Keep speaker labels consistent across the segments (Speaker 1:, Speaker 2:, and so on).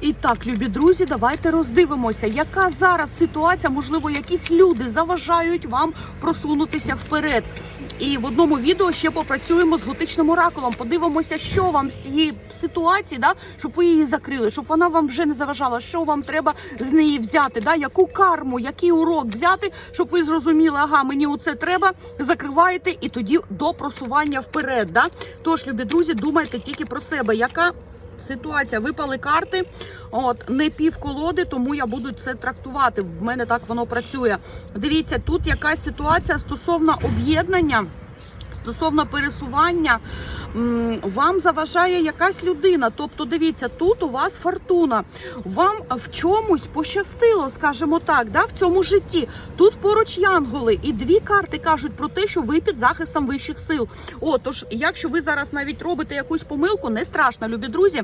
Speaker 1: І так, любі друзі, давайте роздивимося, яка зараз ситуація, можливо, якісь люди заважають вам просунутися вперед. І в одному відео ще попрацюємо з готичним оракулом. Подивимося, що вам з цієї ситуації, да, щоб ви її закрили, щоб вона вам вже не заважала, що вам треба з неї взяти, да, яку карму, який урок взяти, щоб ви зрозуміли, ага, мені оце треба, закриваєте і тоді до просування вперед. Да? Тож, любі друзі, думайте тільки про себе, яка ситуація. Випали карти, от не пів колоди, тому я буду це трактувати. В мене так воно працює. Дивіться, тут якась ситуація стосовно об'єднання. Стосовно пересування вам заважає якась людина. Тобто, дивіться, тут у вас фортуна. Вам в чомусь пощастило, скажімо так, да, в цьому житті. Тут поруч янголи, і дві карти кажуть про те, що ви під захистом вищих сил. О, тож, якщо ви зараз навіть робите якусь помилку, не страшно, любі друзі.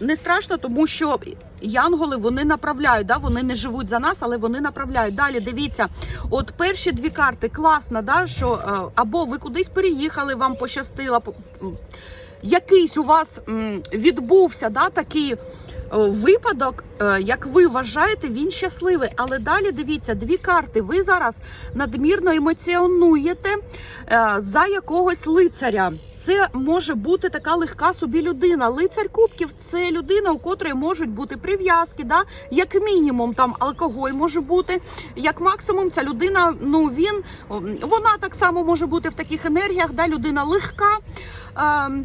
Speaker 1: Не страшно, тому що янголи вони направляють, да, вони не живуть за нас, але вони направляють. Далі дивіться, от перші дві карти класно, да, що е, або ви кудись переїхали, вам пощастило. по- Якийсь у вас відбувся да, такий випадок, е, як ви вважаєте, він щасливий. Але далі дивіться, дві карти. Ви зараз надмірно емоціонуєте е, за якогось лицаря. Це може бути така легка собі людина. Лицар кубків це людина, у котрої можуть бути прив'язки, да? як мінімум там алкоголь може бути. Як максимум, ця людина, ну він вона так само може бути в таких енергіях, да? людина легка. Е,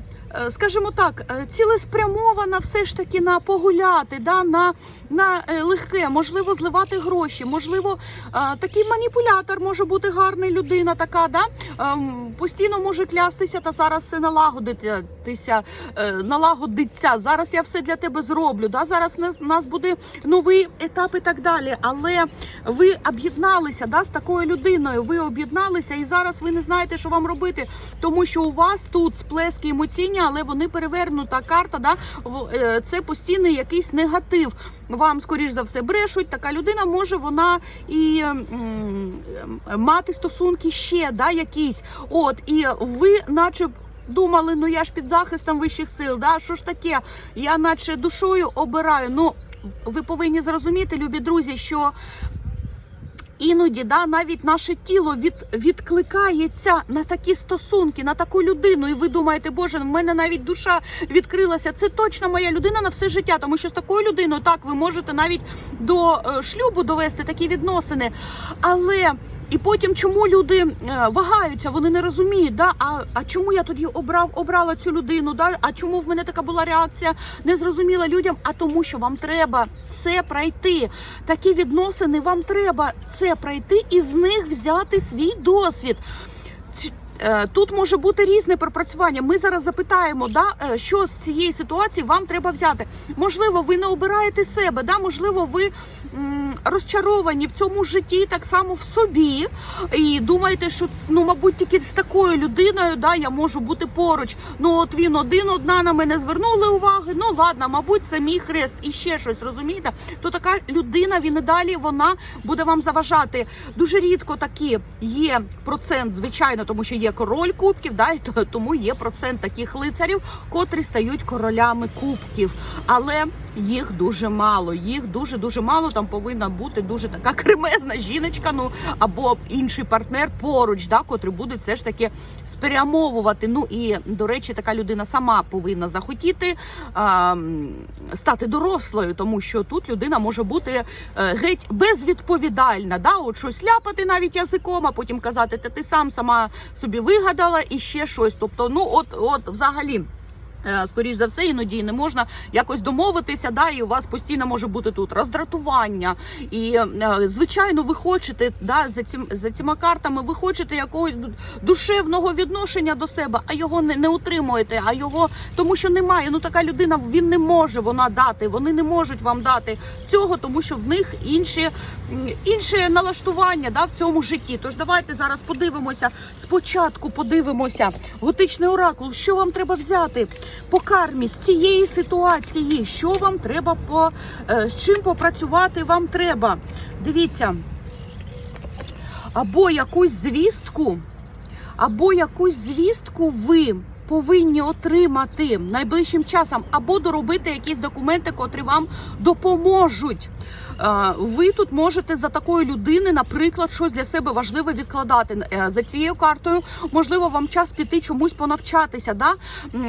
Speaker 1: Скажімо так, е, цілеспрямована все ж таки на погуляти, да, на, на е, легке, можливо, зливати гроші, можливо, е, такий маніпулятор може бути гарна людина, така, да, ем, постійно може клястися та зараз все налагодитися, е, налагодиться. Зараз я все для тебе зроблю. Да, зараз в нас буде новий етап і так далі. Але ви об'єдналися да, з такою людиною. Ви об'єдналися, і зараз ви не знаєте, що вам робити, тому що у вас тут сплески емоційні, але вони перевернута карта. Да, е, це постійний якийсь негатив. Вам скоріш за все брешуть. Така людина може вона і мати стосунки ще да, якісь. От і ви, наче. Думали, ну я ж під захистом вищих сил, да що ж таке? Я наче душою обираю. Ну ви повинні зрозуміти, любі друзі, що іноді да, навіть наше тіло від, відкликається на такі стосунки, на таку людину. І ви думаєте, боже, в мене навіть душа відкрилася. Це точно моя людина на все життя, тому що з такою людиною так ви можете навіть до е, шлюбу довести такі відносини. Але і потім, чому люди е, вагаються, вони не розуміють, да? а, а чому я тоді обрав, обрала цю людину? Да? А чому в мене така була реакція? Не зрозуміла людям, а тому, що вам треба це пройти. Такі відносини вам треба це пройти і з них взяти свій досвід. Е, Тут може бути різне пропрацювання. Ми зараз запитаємо, да, е, що з цієї ситуації вам треба взяти. Можливо, ви не обираєте себе, да, можливо, ви м, розчаровані в цьому житті так само в собі, і думаєте, що ну, мабуть, тільки з такою людиною да, я можу бути поруч. Ну, от він один, одна на мене звернули уваги. Ну ладно, мабуть, це мій хрест і ще щось, розумієте? То така людина, він і далі вона буде вам заважати. Дуже рідко такі є процент, звичайно, тому що є король кубків, да, і тому є процент таких лицарів, котрі стають королями кубків. Але їх дуже мало. Їх дуже дуже мало. Там повинна бути дуже така кремезна жіночка, ну або інший партнер поруч, да, котрий буде все ж таки спрямовувати. Ну і до речі, така людина сама повинна захотіти а, стати дорослою, тому що тут людина може бути е, геть безвідповідальна. Да, от щось ляпати навіть язиком, а потім казати, та ти сам сама собі вигадала і ще щось. Тобто, ну от, от взагалі. Е, Скоріш за все, іноді не можна якось домовитися, да, і у вас постійно може бути тут роздратування. І е, звичайно, ви хочете да, за цим за цими картами, ви хочете якогось душевного відношення до себе, а його не, не утримуєте, а його тому, що немає. Ну така людина він не може вона дати. Вони не можуть вам дати цього, тому що в них інші інше налаштування да, в цьому житті. Тож давайте зараз подивимося. Спочатку подивимося готичний оракул. Що вам треба взяти по кармі з цієї ситуації? Що вам треба по е, з чим попрацювати? Вам треба. Дивіться. Або якусь звістку, або якусь звістку ви повинні отримати найближчим часом або доробити якісь документи, котрі вам допоможуть. Е, Ви тут можете за такої людини, наприклад, щось для себе важливе відкладати Е, за цією картою. Можливо, вам час піти чомусь понавчатися, да?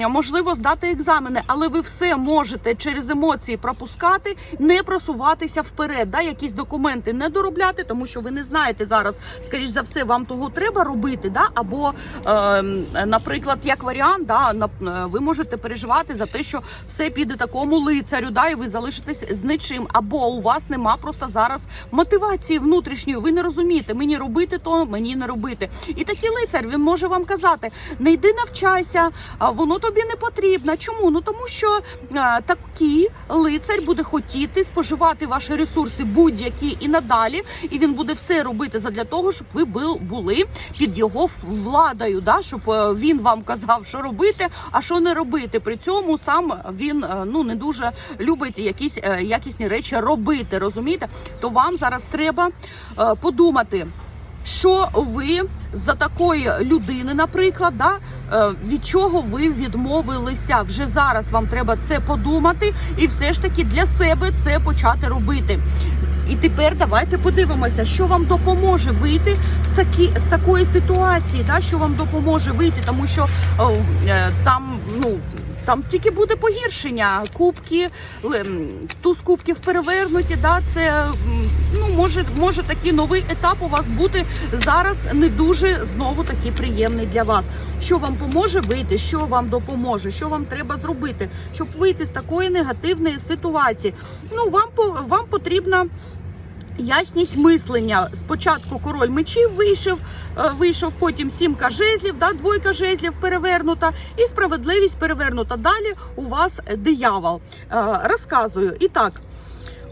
Speaker 1: Можливо, здати екзамени, але ви все можете через емоції пропускати, не просуватися вперед. Да? Якісь документи не доробляти, тому що ви не знаєте зараз, скоріш за все, вам того треба робити. Да? Або, е, наприклад, як варіант, да, на- е, ви можете переживати за те, що все піде такому лицарю, да, і ви залишитесь з нічим. Або у вас нема просто зараз мотивації внутрішньої. Ви не розумієте, мені робити то, мені не робити. І такий лицар він може вам казати: не йди навчайся, а воно тобі не потрібно. Чому? Ну тому що е, такий лицар буде хотіти споживати ваші ресурси будь-які і надалі, і він буде все робити задля того, щоб ви були під його владою, да, щоб е, він вам казав, робити, а що не робити. При цьому сам він е, ну не дуже любить якісь е, якісні речі робити. Розумієте? То вам зараз треба е, подумати. Що ви за такої людини, наприклад, да, від чого ви відмовилися? Вже зараз вам треба це подумати і все ж таки для себе це почати робити. І тепер давайте подивимося, що вам допоможе вийти з такі з такої ситуації, да, що вам допоможе вийти, тому що о, е, там ну. Там тільки буде погіршення. Кубки, туз кубків перевернуті. Да, це ну може, може такий новий етап у вас бути зараз не дуже знову таки приємний для вас. Що вам поможе вийти, що вам допоможе, що вам треба зробити, щоб вийти з такої негативної ситуації. Ну вам вам потрібно. Ясність мислення. Спочатку король мечів вийшов, е, вийшов, потім сімка жезлів, да, двойка жезлів перевернута, і справедливість перевернута. Далі у вас диявол. Е, Розказую. І так.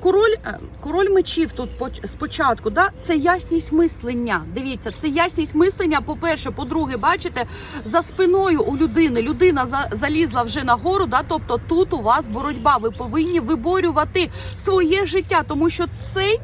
Speaker 1: Король, е, король мечів тут поч- спочатку, да, це ясність мислення. Дивіться, це ясність мислення. По-перше, по-друге, бачите, за спиною у людини людина за, залізла вже нагору. Да, тобто тут у вас боротьба. Ви повинні виборювати своє життя, тому що цей.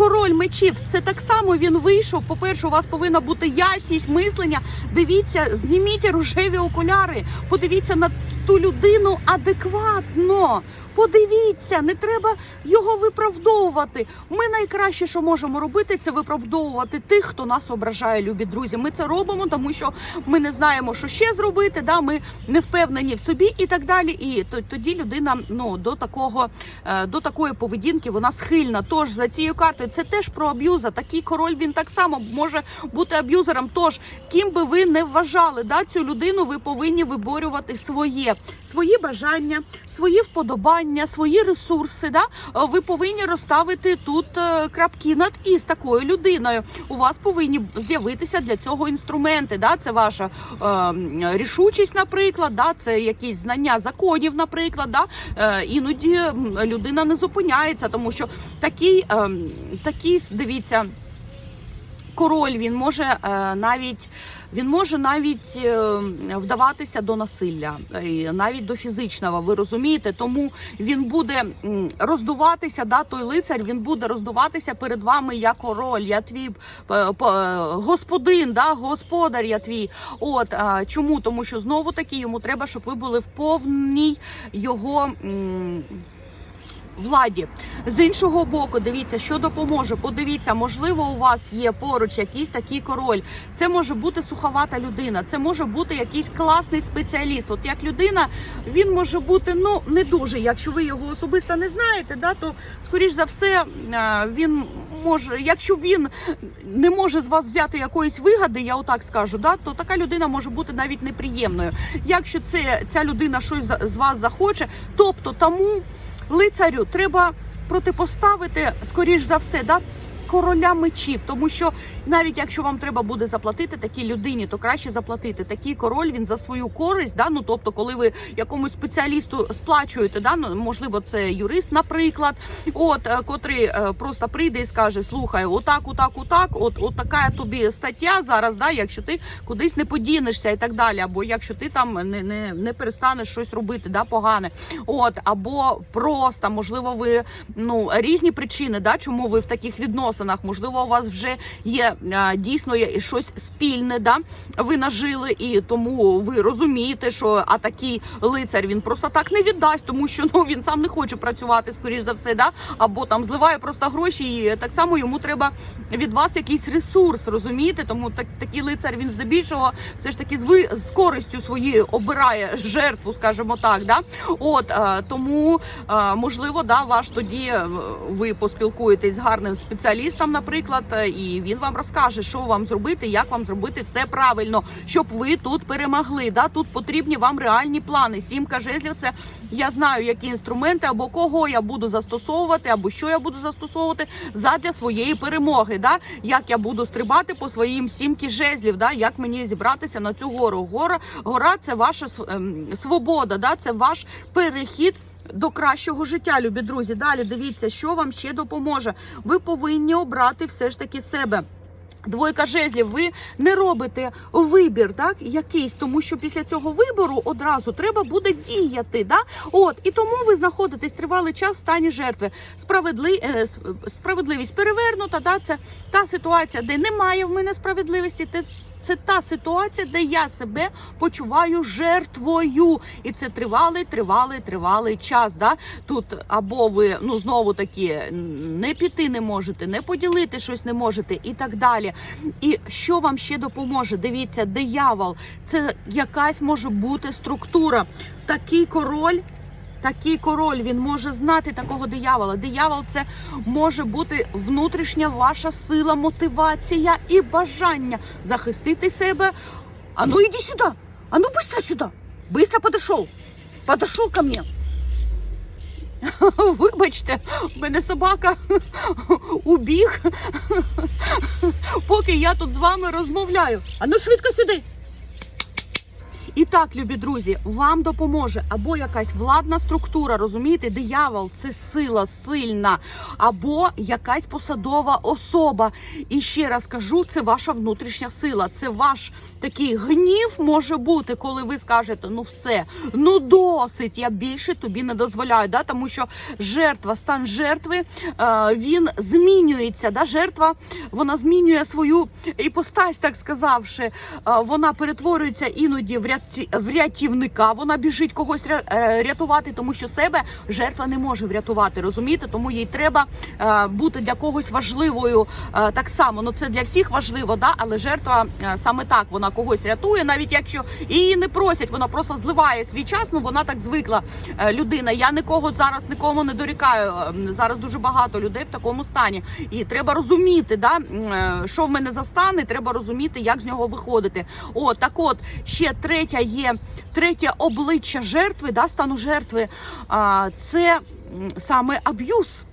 Speaker 1: Король мечів, це так само він вийшов. По-перше, у вас повинна бути ясність мислення. Дивіться, зніміть рожеві окуляри, подивіться на ту людину адекватно. Подивіться, не треба його виправдовувати. Ми найкраще, що можемо робити, це виправдовувати тих, хто нас ображає, любі друзі. Ми це робимо, тому що ми не знаємо, що ще зробити. Да, ми не впевнені в собі і так далі. І то- тоді людина ну до такого е, до такої поведінки вона схильна. Тож за цією картою це теж про аб'юза. Такий король він так само може бути аб'юзером. Тож ким би ви не вважали, да цю людину ви повинні виборювати своє, свої бажання, свої вподобання, свої ресурси. Да? Ви повинні розставити тут е, крапки над і з такою людиною. У вас повинні з'явитися для цього інструменти. Да? Це ваша е, рішучість, наприклад, да? це якісь знання законів, наприклад. Да? Е, іноді людина не зупиняється, тому що такий, е, такий дивіться. Король він може е, навіть він може навіть е, вдаватися до насилля, навіть до фізичного. Ви розумієте? Тому він буде роздуватися. Да, той лицар він буде роздуватися перед вами як король. Я твій е, е, господин, да, господар. Я твій. От чому? Тому що знову таки йому треба, щоб ви були в повній його. Владі з іншого боку, дивіться, що допоможе. Подивіться, можливо, у вас є поруч якийсь такий король. Це може бути суховата людина, це може бути якийсь класний спеціаліст. От як людина, він може бути ну не дуже. Якщо ви його особисто не знаєте, да то скоріш за все е, він може, якщо він не може з вас взяти якоїсь вигоди, я отак скажу, да, то така людина може бути навіть неприємною. Якщо це ця людина щось з вас захоче, тобто тому лицарю треба протипоставити, скоріш за все, да, короля мечів, тому що навіть якщо вам треба буде заплатити такій людині, то краще заплатити. Такий король він за свою користь, да, ну тобто, коли ви якомусь спеціалісту сплачуєте, да, ну, можливо, це юрист, наприклад, от е, котрий е, просто прийде і скаже: слухай, отак, отак, отак, от, от така тобі стаття зараз, да, якщо ти кудись не подінешся і так далі, або якщо ти там не, не, не перестанеш щось робити, да, погане. От, або просто, можливо, ви ну різні причини, да, чому ви в таких відносинах. Відносинах. Можливо, у вас вже є дійсно є щось спільне, да ви нажили, і тому ви розумієте, що а такий лицар він просто так не віддасть, тому що ну він сам не хоче працювати, скоріш за все, да або там зливає просто гроші, і так само йому треба від вас якийсь ресурс, розумієте? Тому так такий лицар він здебільшого все ж таки з ви з користю своєю обирає жертву, скажімо так. Да? От тому можливо, да, ваш тоді е, ви поспілкуєтесь з гарним спеціалістом, наприклад, е, і він вам розкаже, що вам зробити, як вам зробити все правильно, щоб ви тут перемогли. Да? Тут потрібні вам реальні плани. Сімка жезлів це я знаю, які інструменти або кого я буду застосовувати, або що я буду застосовувати задля своєї перемоги. Да? Як я буду стрибати по своїм сімки жезлів, да? як мені зібратися на цю гору. Гора, гора це ваша ем, свобода, да? це ваш перехід. До кращого життя, любі друзі. Далі дивіться, що вам ще допоможе. Ви повинні обрати все ж таки себе. Двойка жезлів, ви не робите вибір, так якийсь, тому що після цього вибору одразу треба буде діяти. Да? От і тому ви знаходитесь тривалий час в стані жертви. Справедли... е, Справедливість перевернута. Да? Це та ситуація, де немає в мене справедливості. Те- це та ситуація, де я себе почуваю жертвою, і це тривалий, тривалий, тривалий час. Да? Тут або ви ну знову таки не піти не можете, не поділити щось не можете, і так далі. І що вам ще допоможе? Дивіться, диявол це якась може бути структура. Такий король. Такий король він може знати такого диявола. Диявол це може бути внутрішня ваша сила, мотивація і бажання захистити себе. А ну іди сюди! А ну быстро сюди! Быстро подошел! Подошел ко мне! Вибачте, мене собака убіг, поки я тут з вами розмовляю. А ну швидко сюди. І так, любі друзі, вам допоможе або якась владна структура, розумієте, диявол це сила сильна, або якась посадова особа. І ще раз кажу, це ваша внутрішня сила, це ваш такий гнів може бути, коли ви скажете, ну все, ну досить, я більше тобі не дозволяю. Да? Тому що жертва, стан жертви, е, він змінюється. Да? Жертва вона змінює свою іпостась, так сказавши. Е, Вона перетворюється іноді в в рятівника. Вона біжить когось е, рятувати, тому що себе жертва не може врятувати. Розумієте? Тому їй треба е, бути для когось важливою е, так само. Ну це для всіх важливо, да? але жертва саме так вона когось рятує, навіть якщо її не просять, вона просто зливає свій час. Ну вона так звикла людина. Я нікого зараз нікому не дорікаю. Зараз дуже багато людей в такому стані, і треба розуміти, да що в мене за стан, і треба розуміти, як з нього виходити. О, так от ще третя є третє обличчя жертви, да, стану жертви. А, це саме аб'юз,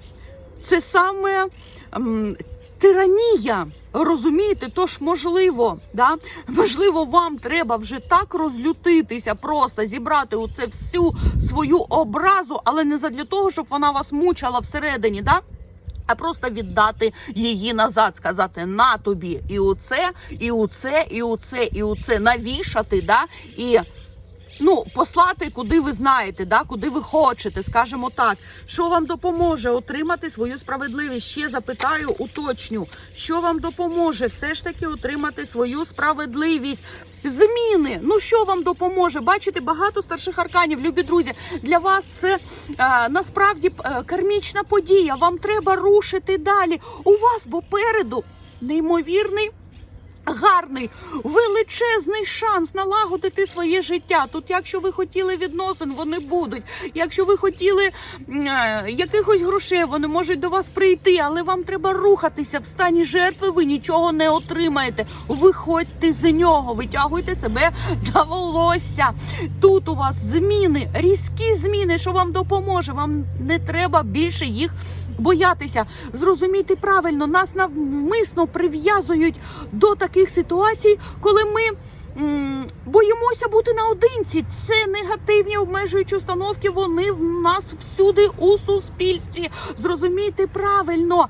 Speaker 1: це саме. м, Тиранія, розумієте, тож можливо, да? можливо, вам треба вже так розлютитися, просто зібрати у це всю свою образу, але не задля того, щоб вона вас мучила всередині, да? А просто віддати її назад, сказати на тобі і у це, і у це, і у це, і у це навішати, да? і ну, послати, куди ви знаєте, да, куди ви хочете, скажімо так. Що вам допоможе отримати свою справедливість? Ще запитаю, уточню, що вам допоможе все ж таки отримати свою справедливість. Зміни, ну що вам допоможе? Бачите, багато старших арканів, любі друзі. Для вас це е, насправді е, кармічна подія. Вам треба рушити далі. У вас попереду неймовірний гарний, величезний шанс налагодити своє життя. Тут, якщо ви хотіли відносин, вони будуть. Якщо ви хотіли е, якихось грошей, вони можуть до вас прийти, але вам треба рухатися в стані жертви. Ви нічого не отримаєте. Виходьте з нього, витягуйте себе за волосся. Тут у вас зміни, різкі зміни, що вам допоможе. Вам не треба більше їх боятися. Зрозумійте правильно, нас навмисно прив'язують до таких ситуацій, коли ми. Боїмося бути наодинці. Це негативні обмежуючі установки. Вони в нас всюди у суспільстві. Зрозумійте правильно.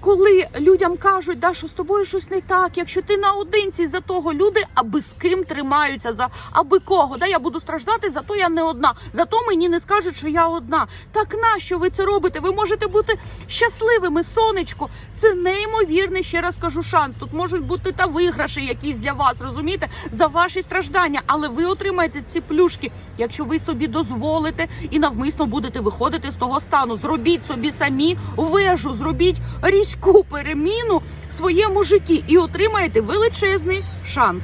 Speaker 1: Коли людям кажуть, да, з тобою щось не так, якщо ти наодинці за того люди, аби з ким тримаються, за аби кого. Да, я буду страждати, зато я не одна. Зато мені не скажуть, що я одна. Так нащо ви це робите? Ви можете бути щасливими, сонечко. Це неймовірний, ще раз кажу, шанс. Тут можуть бути та виграші якісь для вас, розумієте, за ваші страждання. Але ви отримаєте ці плюшки, якщо ви собі дозволите і навмисно будете виходити з того стану. Зробіть собі самі вежу, зробіть різку переміну в своєму житті і отримаєте величезний шанс.